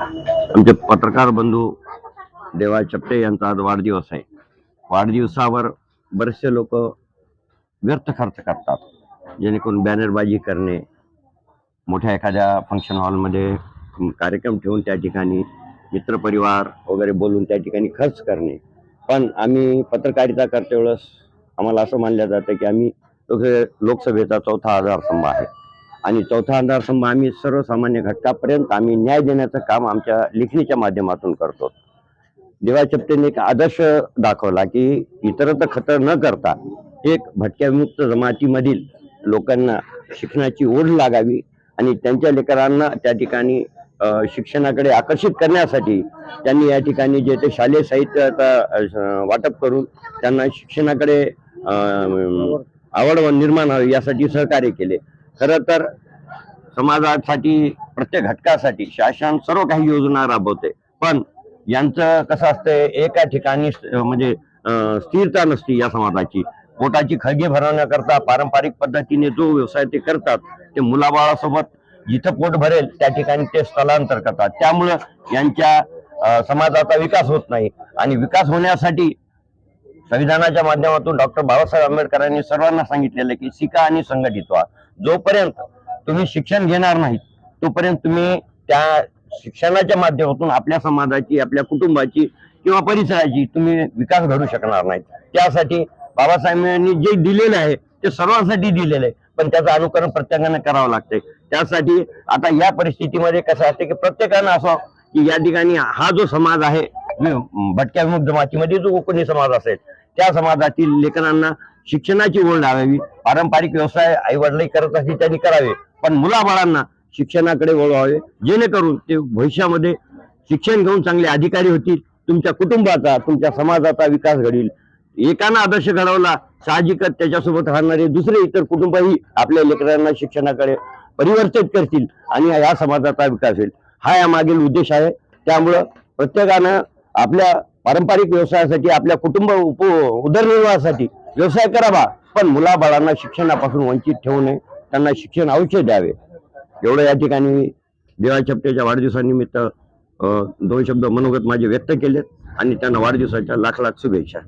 आमचे पत्रकार बंधू देवा चपटे यांचा आज वाढदिवस आहे. वाढदिवसावर बरेचसे लोक व्यर्थ खर्च करतात. जेणेकरून बॅनरबाजी करणे मोठ्या एखाद्या फंक्शन हॉलमध्ये कार्यक्रम ठेवून त्या ठिकाणी मित्रपरिवार वगैरे बोलून त्या ठिकाणी खर्च करणे. पण आम्ही पत्रकारिता करते वेळेस आम्हाला असं मानलं जातं की आम्ही लोकसभेचा चौथा आधारस्तंभ आहे. आणि चौथा अंधारसंभ आम्ही सर्वसामान्य घटकापर्यंत आम्ही न्याय देण्याचं काम आमच्या लेखणीच्या माध्यमातून करतो. देवा चपटेने एक आदर्श दाखवला की इतरत्र खतर न करता एक भटक्यामुक्त जमातीमधील लोकांना शिक्षणाची ओढ लागावी आणि त्यांच्या लेकरांना त्या ठिकाणी शिक्षणाकडे आकर्षित करण्यासाठी त्यांनी या ठिकाणी जे ते शालेय साहित्याचा वाटप करून त्यांना शिक्षणाकडे आवड निर्माण व्हावी यासाठी सहकार्य केले. खरं तर समाजासाठी प्रत्येक घटकासाठी शासन सर्व काही योजना राबवते. पण यांचं कसं असतंय एका ठिकाणी म्हणजे अं, स्थिरता नसते या समाजाची. पोटाची खळगी भरवण्याकरता पारंपरिक पद्धतीने जो व्यवसाय ते करतात ते मुलाबाळासोबत जिथं पोट भरेल त्या ठिकाणी ते स्थलांतर करतात. त्यामुळं यांच्या समाजाचा विकास होत नाही. आणि विकास होण्यासाठी संविधानाच्या माध्यमातून डॉक्टर बाबासाहेब आंबेडकरांनी सर्वांना सांगितलेलं की शिका आणि संघटित व्हा. जोपर्यंत तुम्ही शिक्षण घेणार नाही तोपर्यंत तुम्ही त्या शिक्षणाच्या माध्यमातून आपल्या समाजाची आपल्या कुटुंबाची किंवा परिसराची तुम्ही विकास घडू शकणार नाहीत. त्यासाठी बाबासाहेबांनी जे दिलेलं आहे ते सर्वांसाठी दिलेलं आहे. पण त्याचं अनुकरण प्रत्येकानं करावं लागतंय. त्यासाठी आता या परिस्थितीमध्ये कसं असते की प्रत्येकानं असं की या ठिकाणी हा जो समाज आहे भटक्या विमुक्त जमातीमध्ये जो कोकणी समाज असेल त्या समाजातील लेकरांना शिक्षणाची ओढ लावावी. पारंपरिक व्यवसाय आई वडील करत असतील त्यांनी करावे. पण मुलाबाळांना शिक्षणाकडे वळवावे जेणेकरून ते भविष्यामध्ये शिक्षण घेऊन चांगले अधिकारी होतील. तुमच्या कुटुंबाचा तुमच्या समाजाचा विकास घडेल. एकानं आदर्श घडवला साहजिकच त्याच्यासोबत राहणारे दुसरे इतर कुटुंबही आपल्या लेकरांना शिक्षणाकडे परिवर्तित करतील आणि या समाजाचा विकास होईल. हा या मागील उद्देश आहे. त्यामुळं प्रत्येकानं आपल्या पारंपरिक व्यवसायासाठी आपल्या कुटुंब उप उदरनिर्वाहासाठी व्यवसाय करावा. पण मुलाबाळांना शिक्षणापासून वंचित ठेवू नये. त्यांना शिक्षण अवश्य द्यावे. एवढं या ठिकाणी देवा चपटेच्या वाढदिवसानिमित्त दोन शब्द मनोगत माझे व्यक्त केलेत. आणि त्यांना वाढदिवसाच्या लाख लाख शुभेच्छा.